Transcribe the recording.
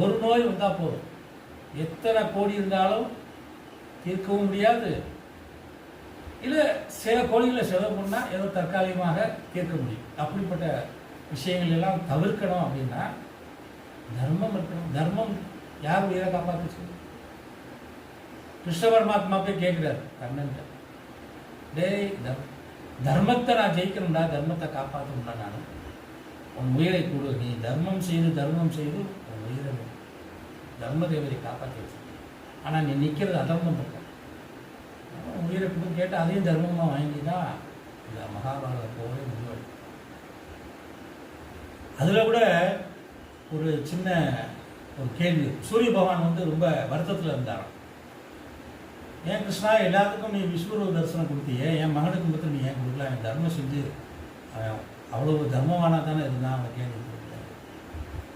ஒரு நோய் வந்தால் போதும். எத்தனை கோடி இருந்தாலும் தீர்க்கவும் முடியாது. இல்லை சில கோழிகளை செலவு பண்ணால் ஏதோ தற்காலிகமாக தீர்க்க முடியும். அப்படிப்பட்ட விஷயங்கள் எல்லாம் தவிர்க்கணும் அப்படின்னா தர்மம் இருக்கணும். தர்மம் யார் உயிரை காப்பாற்றுச்சு கிருஷ்ண பரமாத்மா போய் கேட்குறாரு கண்ணன்ட்ட டேய் தர் தர்மத்தை நான் ஜெயிக்கணும்டா தர்மத்தை காப்பாற்றணும்டா நான். உன் உயிரை கொடு. நீ தர்மம் செய்து தர்மம் செய்து உன் உயிரை தர்ம தேவதை காப்பாற்றி ஆனால் நீ நிற்கிறது அதர்மம் பக்கம். உன் உயிரை கொடு கேட்டு அதையும் தர்மமாக வாங்கி தான் இந்த மகாபாரத போரே முடிவெடு அதில் கூட ஒரு சின்ன ஒரு கேள்வி. சூரிய பகவான் வந்து ரொம்ப வருத்தத்தில் இருந்தாராம். ஏன் கிருஷ்ணா எல்லாத்துக்கும் நீ விஸ்வரூப தரிசனம் கொடுத்தியே என் மகனுக்கு மட்டும் நீ ஏன் கொடுக்கல? என் தர்மம் செஞ்சு அவ்வளவு தர்மவானா தானே இருந்தான் அவன் கேள்வி.